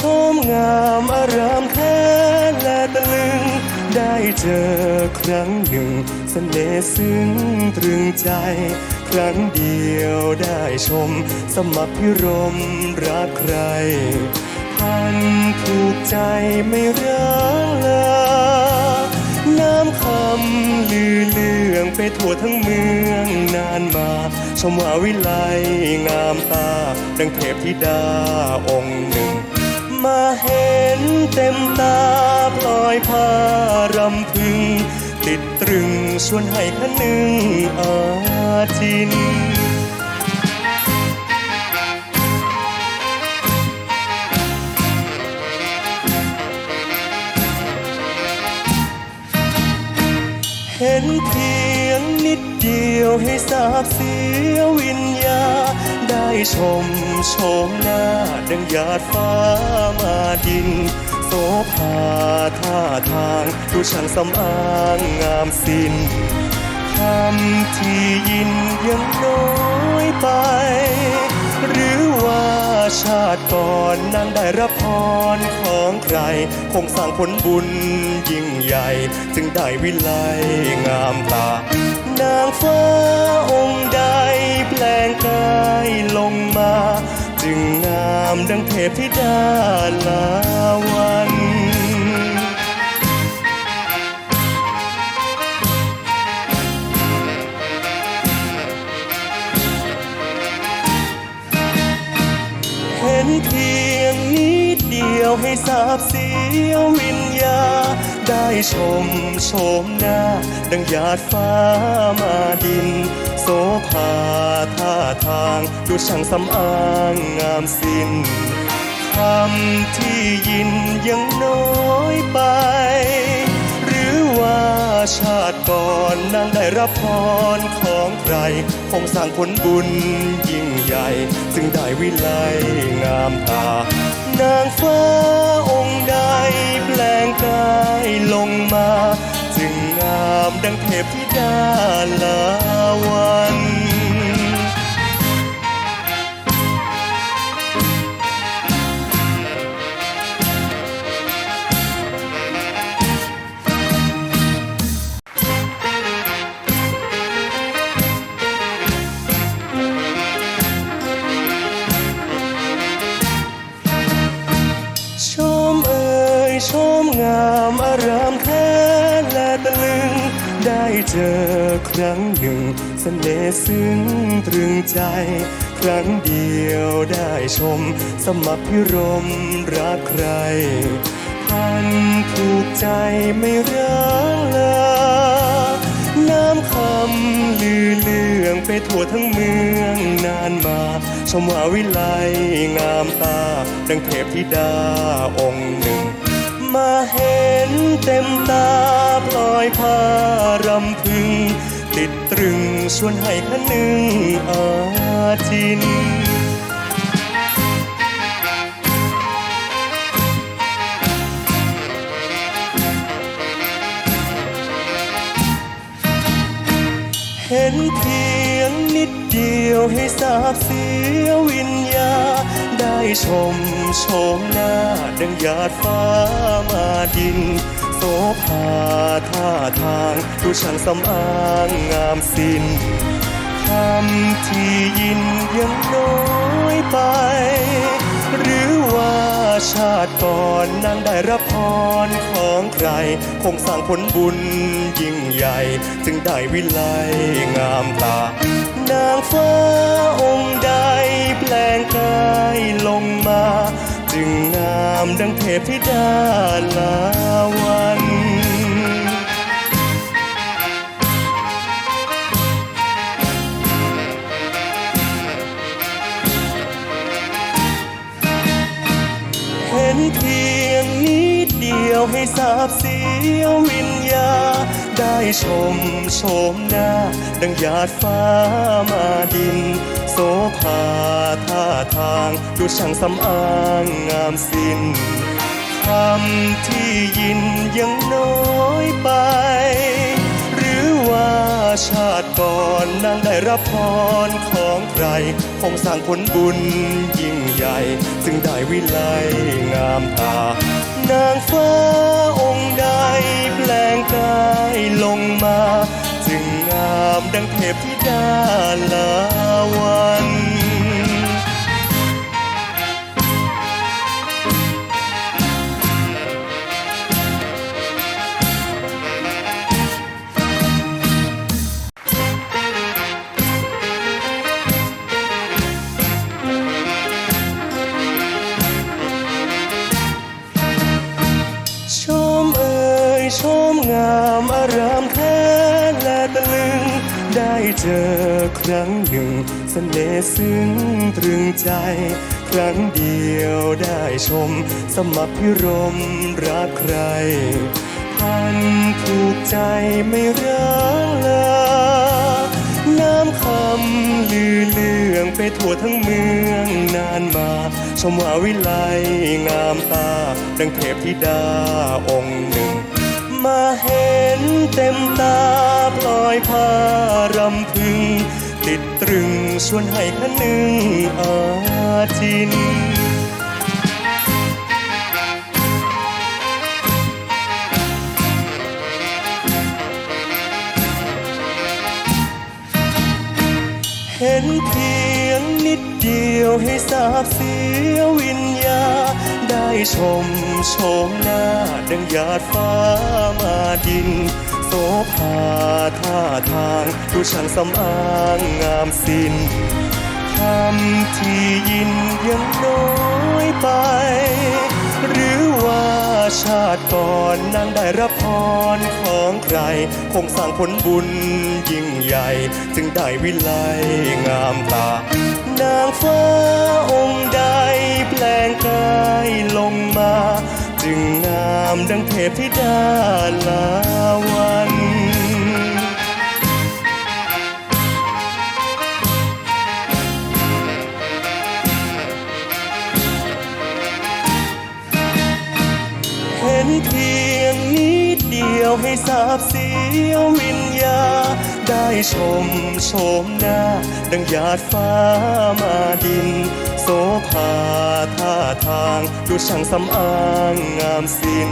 ชมงามอารามแท้และตะลึง ได้เจอครั้งหนึ่งสเสน่ห์ซึ้งตรึงใจ ครั้งเดียวได้ชม สมัครพิรมรักใคร พันผูกใจไม่ร้างลาน้ำคำลือเลื่องไปทั่วทั้งเมืองนานมา ชมว่าวิไลงามตา ดังเทพธิดาองค์หนึ่ง มาเห็นเต็มตาพลอยพารำพึง ติดตรึงชวนให้คนึงอาจินเห็นเพียงนิดเดี ยวให้สาบเสียวิญญา ได้ชมโฉมหน้าดังหยาดฟ้ามาดิน โสภาท่าทางดูช่างสำอางงามสิ้นคำที่ยินยังน้อยไป หรือว่าชาติก่อนนางได้รับพรของใคร คงสร้างผลบุญยิ่งใหญ่ จึงได้วิไลงามตา นางฟ้าองค์ใดแปลงกายลงมา จึงงามดังเทพธิดาลาวันเห็นเพียงนิดเดียวให้สาบเสียววิญญา ได้ชมโฉมหน้า ดังหยาดฟ้ามาดิน โสภาท่าทาง ดูช่างสำอางงามสิ้นคำที่ยินยังน้อยไป หรือว่าชาติก่อนนางได้รับพรของใคร คงสร้างผลบุญยิ่งใหญ่ จึงได้วิไลงามตา นางฟ้าองค์ใด แปลงกายลงมา จึงงามดังเทพธิดาลาวัน เจอครั้งหนึ่งเสน่ห์ซึ้งตรึงใจ ครั้งเดียวได้ชม สมัครพิรมรักใครพันผูกใจไม่ร้างลาน้ำคำลือเลื่องไปทั่วทั้งเมืองนานมา ชมว่าวิไลงามตา ดังเทพธิดาองค์หนึ่ง มาเห็นเต็มตาพลอยพารำพึง ติดตรึงชวนให้คนึงอาจินเห็นเพียงนิดเดียวให้สาบเสียวิญญา ได้ชมโฉมหน้าดังหยาดฟ้ามาดิน โสภาท่าทางดูช่างสำอางงามสิ้นคำที่ยินยังน้อยไป หรือว่าชาติก่อนนางได้รับพรของใคร คงสร้างผลบุญยิ่งใหญ่ จึงได้วิไลงามตา นางฟ้าองค์ใดแปลงกายลงมา จึงงามดังเทพธิดาลา ชมโฉมหน้า ดังหยาดฟ้ามาดิน โสภาท่าทาง ดูช่างสำอางงามสิ้นคำที่ยินยังน้อยไป หรือว่าชาติก่อนนางได้รับพรของใคร คงสร้างผลบุญยิ่งใหญ่ จึงได้วิไลงามตานางฟ้า ล ครั้งหนึ่งสเสน่ห์ซึ้งตรึงใจ ครั้งเดียวได้ชม สมัครพิรมรักใครพันถูกใจไม่ร้างลาน้ำคำลือเลื่องไปทั่วทั้งเมืองนานมา ชมว่าวิไลงามตา ดังเทพธิดาองค์หนึ่ง มาเห็นเต็มตาปล่อยพารำพึง ตรึงชวนให้คนึงอาจินเห็นเพียงนิดเดียวให้สาบเสียวิญญา ได้ชมโฉมหน้าดังหยาดฟ้ามาดิน โสภาท่าทางดูช่างสำอางงามสิ้นคำที่ยินยังน้อยไป หรือว่าชาติก่อนนางได้รับพรของใคร คงสร้างผลบุญยิ่งใหญ่ จึงได้วิไลงามตา นางฟ้าองค์ใดแปลงกายลงมา จึงงามดังเทพธิดาลาวันเห็นเพียงนิดเดียวให้สาบเสียววิญญา ได้ชมโฉมหน้า ดังหยาดฟ้ามาดิน สภาท่าทางดูช่างสำอางงามสิ้น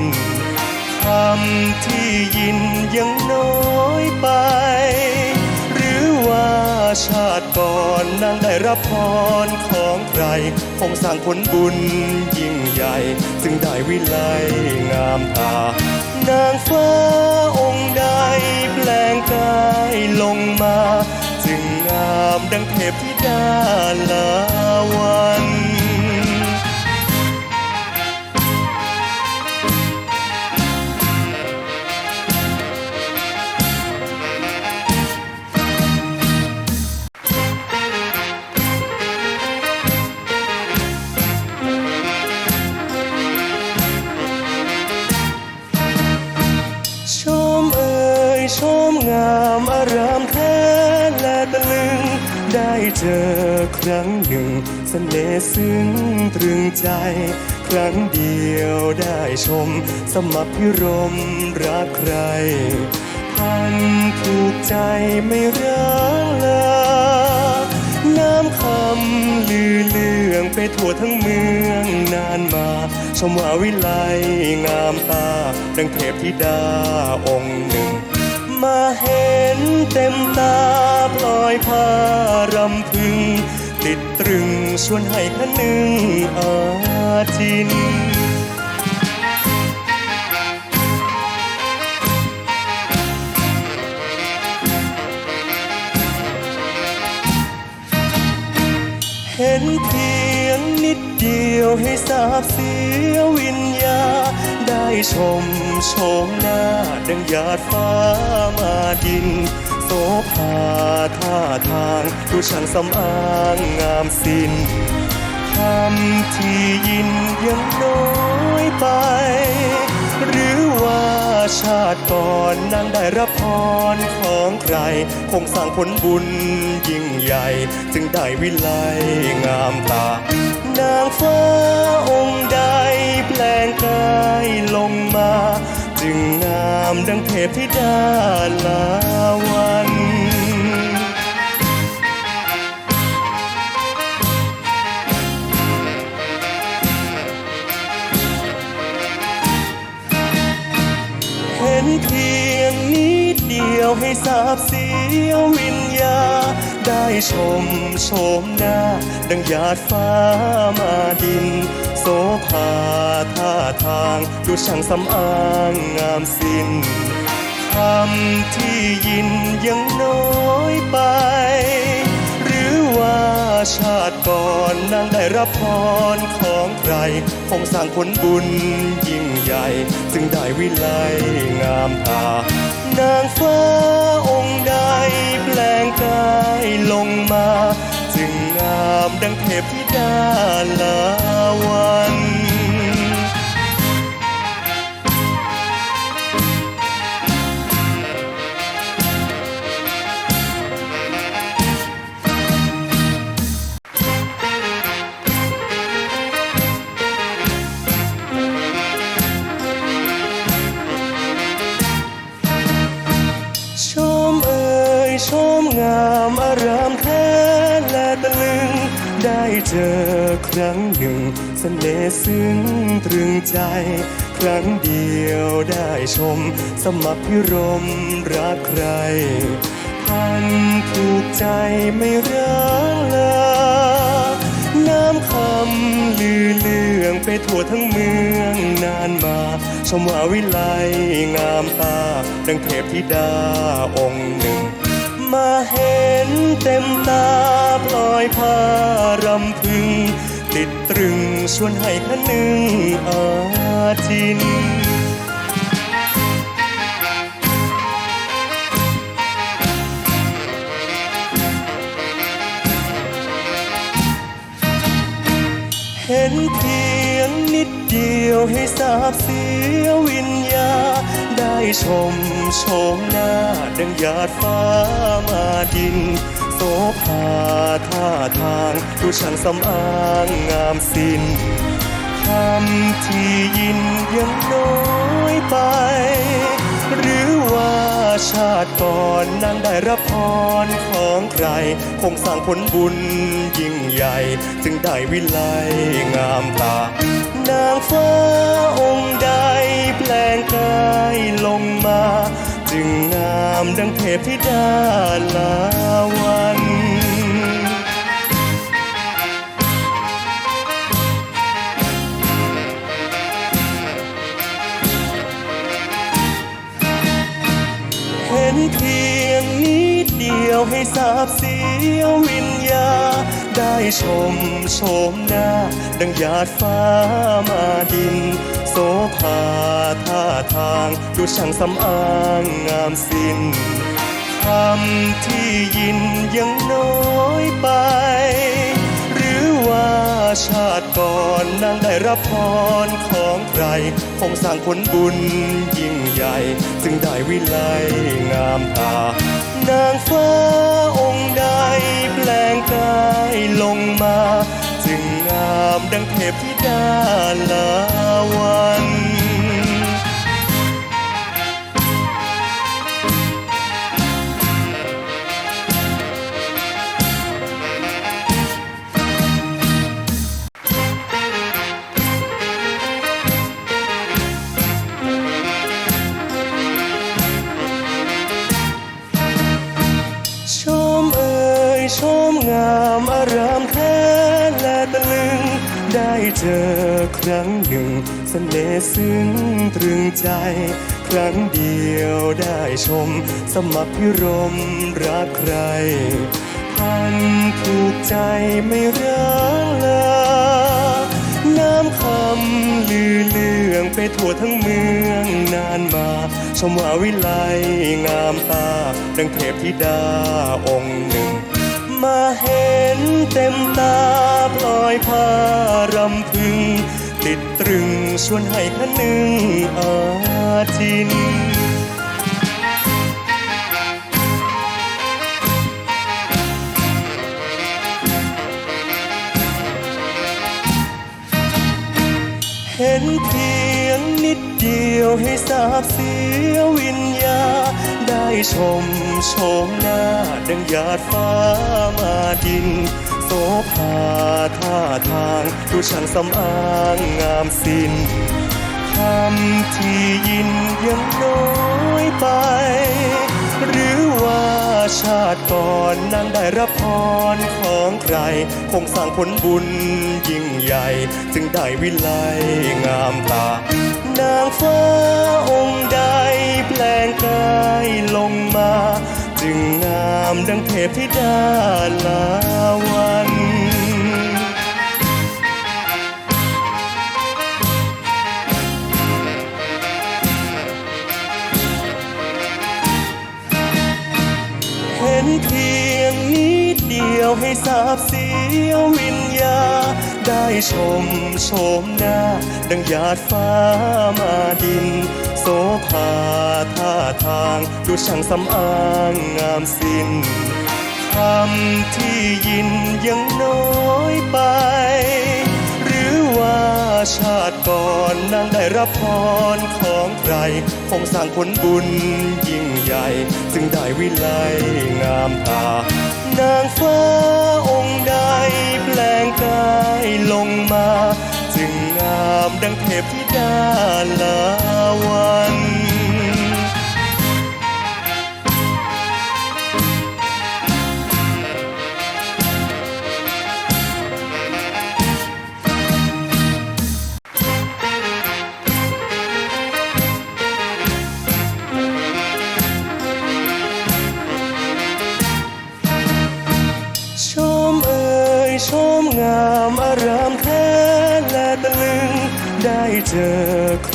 คำที่ยินยังน้อยไป หรือว่าชาติก่อนนางได้รับพรของใคร คงสร้างผลบุญยิ่งใหญ่ จึงได้วิไลงามตา นางฟ้าองค์ใดแปลงกาย ดังเทพธิดาลาวัน เจอครั้งหนึ่งสเสน่ห์ซึ้งตรึงใจ ครั้งเดียวได้ชม สมัครพิรมรักใคร พันถูกใจไม่ร้างลาน้ำคำลือเลื่องไปทั่วทั้งเมืองนานมา ชมว่าวิไลงามตา ดังเทพธิดาองค์หนึ่ง มาเห็นเต็มตาปล่อยพารำพึง ติดตรึงชวนให้คะนึงอาจินเห็นเพียงนิดเดียวให้สาบเสียวิญญา ได้ชมโฉมหน้าดังหยาดฟ้ามาดิน โสภาท่าทางดูช่างสำอางงามสิ้นคำที่ยินยังน้อยไป หรือว่าชาติก่อนนางได้รับพรของใคร คงสร้างผลบุญยิ่งใหญ่ จึงได้วิไลงามตา นางฟ้าองค์ใดแปลงกายลงมา จึงงามดังเทพธิดาลาวัน ยงนิดเดียวให้สาบเสียววิญญา ได้ชมโฉมหน้า ดังหยาดฟ้ามาดิน โสภาท่าทาง ดูช่างสำอางงามสิ้นคำที่ยินยังน้อยไป หรือว่าชาติก่อนนางได้รับพรของใคร คงสร้างผลบุญยิ่งใหญ่ จึงได้วิไลงามตา นางฟ้าองค์ใดแปลงกายลงมา จึงงามดังเทพธิดาลาว สมัครพิรมรักใครพันผูกใจไม่ร้างลา น้ำคำลือเลืองไปทั่วทั้งเมืองนานมาชมว่าวิไลงามตา ดังเทพธิดาองค์หนึ่ง มาเห็นเต็มตาปล่อยพารำพึง ติดตรึงชวนให้คนึงอาจิน ยวให้สาบเสียวิญญา ได้ชมโฉมหน้าดังหยาดฟ้ามาดิน โสภาท่าทางดูช่างสำอางงามสิ้นคำที่ยินยังน้อยไป หรือว่าชาติก่อนนางได้รับพรของใคร คงสร้างผลบุญยิ่งใหญ่ จึงได้วิไลงามตา นางฟ้าองค์ใดแปลงกายลงมา จึงงามดังเทพธิดาลาวันเห็นเพียงนิดเดียวให้สาบเสียววิญญา ได้ชมโฉมหน้า ดังหยาดฟ้ามาดิน โสภาท่าทาง ดูช่างสำอางงามสิ้นคำที่ยินยังน้อยไป หรือว่าชาติก่อนนางได้รับพรของใคร คงสร้างผลบุญยิ่งใหญ่ จึงได้วิไลงามตา นางฟ้าองค์ ลงกายลงมา จึงงามดังเทพธิดาลาวัน รั้งหนึ่งสเสน่ห์ซึ้งตรึงใจ ครั้งเดียวได้ชม สมัครพิรมรักใครพันผูกใจไม่ร้างลาน้ำคำลือเลื่องไปทั่วทั้งเมืองนานมา ชมว่าวิไลงามตา ดังเทพธิดาองค์หนึ่ง มาเห็นเต็มตาปล่อยพารำพึง รึงชวนให้คนึงอาจินเห็นเพียงนิดเดียวให้สาบเสียวิญญา ได้ชมโฉมหน้าดังหยาดฟ้ามาดินโส ท่าทางดูช่างสำอางงามสิ้นคำที่ยินยังน้อยไป หรือว่าชาติก่อนนางได้รับพรของใคร คงสร้างผลบุญยิ่งใหญ่ จึงได้วิไลงามตา นางฟ้าองค์ใดแปลงกายลงมา จึงงามดังเทพธิดาลาวัน นเพียงนิดเดียวให้สาบเสียววิญญา ได้ชมโฉมหน้า ดังหยาดฟ้ามาดิน โสภาท่าทาง ดูช่างสำอางงามสิ้นคำที่ยินยังน้อยไปหรือว่าชาติก่อนนางได้รับพร ของใครคงสร้างผลบุญยิ่งใหญ่ ซึ่งได้วิไลงามตา นางฟ้าองค์ใดแปลงกายลงมา จึงงามดังเทพธิดาลาวัน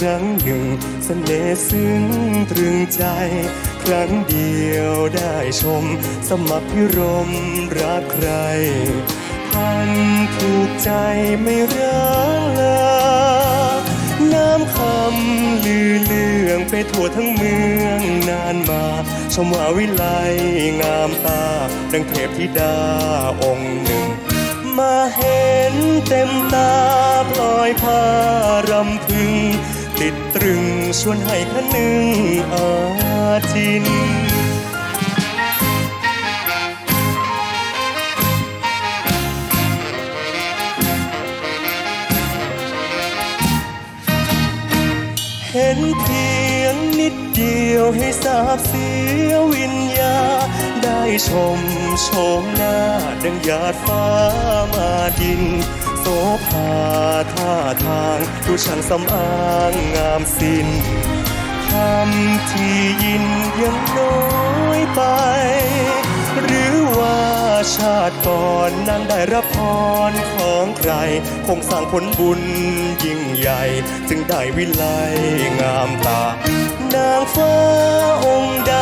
ครั้งหนึ่งสเสน่ห์ซึ้งตรึงใจ ครั้งเดียวได้ชม สมัครพิรมรักใครพันถูกใจไม่ร้างลาน้ำคำลือเลื่องไปทั่วทั้งเมืองนานมา ชมว่าวิไลงามตา ดังเทพธิดาองค์หนึ่ง มาเห็นเต็มตาพลอยพารำพึง ตรึงชวนให้คะนึงอาจินเห็นเพียงนิดเดียวให้สาบเสียวิญญา ได้ชมโฉมหน้าดังหยาดฟ้ามาดิน โสภาท่าทางดูช่างสำอางงามสิ้นคำที่ยินยังน้อยไป หรือว่าชาติก่อนนางได้รับพรของใคร คงสร้างผลบุญยิ่งใหญ่ จึงได้วิไลงามตา นางฟ้าองค์ใด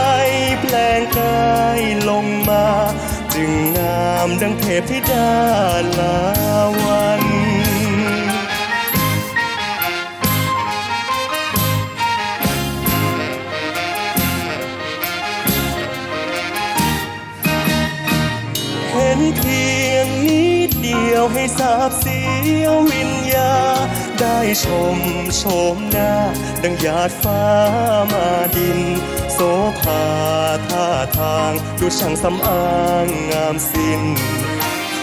แปลงกายลงมา จึงงามดังเทพธิดาลาวันเห็นเพียงนิดเดียวให้สาบเสียววิญญา ได้ชมโฉมหน้า ดังหยาดฟ้ามาดิน สภาท่าทางดูช่างสำอางงามสิ้น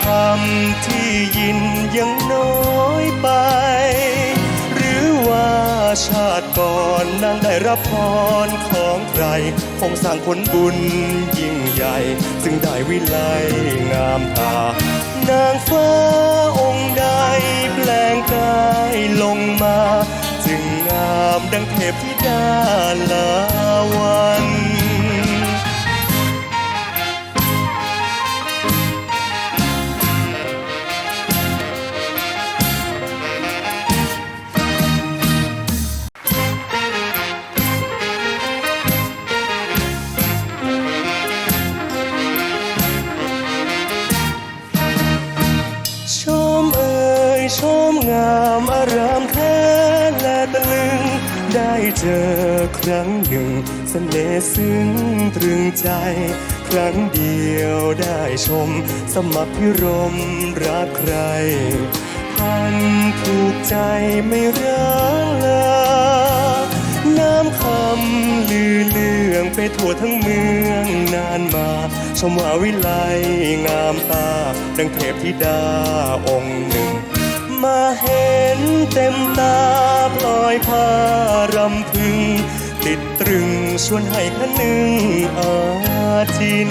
คำที่ยินยังน้อยไป หรือว่าชาติก่อนนางได้รับพรของใคร คงสร้างผลบุญยิ่งใหญ่จึงได้วิไลงามตา นางฟ้าองค์ใดแปลงกายลงมา จึงงามดังเทพธิดาลาวัน ได้เจอครั้งหนึ่งสเสน่ห์ซึ้งตรึงใจ ครั้งเดียวได้ชม สมัครพิรมรักใคร พันถูกใจไม่ร้างลาน้ำคำลือเลื่องไปทั่วทั้งเมืองนานมา ชมว่าวิไลงามตา ดังเทพธิดาองค์หนึ่ง มาเห็นเต็มตาปลอยพารำพึง ติดตรึงชวนให้คนึงอาจิน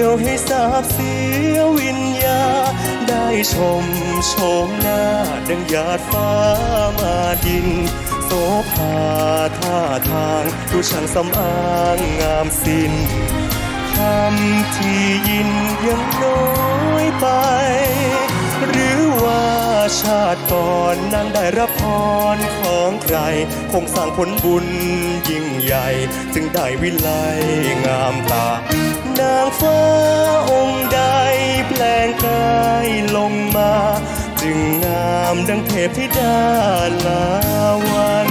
ยวให้สาบเสียวิญญา ได้ชมโฉมหน้าดังหยาดฟ้ามาดิน โสภาท่าทางดูช่างสำอางงามสิ้นคำที่ยินยังน้อยไป หรือว่าชาติก่อนนางได้รับพรของใคร คงสร้างผลบุญยิ่งใหญ่ จึงได้วิไลงามตา นางฟ้าองค์ใดแปลงกายลงมา จึงงามดังเทพธิดาลาวัน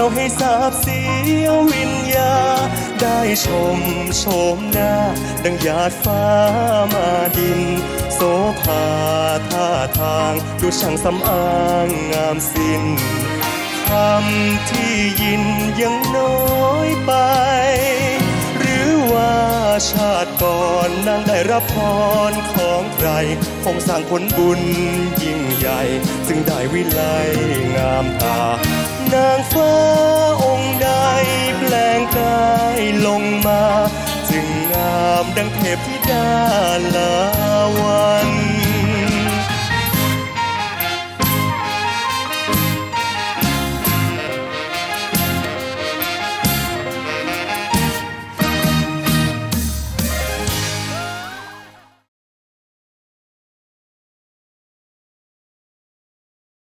ยวให้สาบเสียววิญญา ได้ชมโฉมหน้า ดังหยาดฟ้ามาดิน โสภาท่าทาง ดูช่างสำอางงามสิ้นคำที่ยินยังน้อยไป หรือว่าชาติก่อนนางได้รับพรของใคร คงสร้างผลบุญยิ่งใหญ่ จึงได้วิไลงามตาางฟ้าองค์ใดแปลงกายลงมา จึงงามดังเทพธิดาลาวัน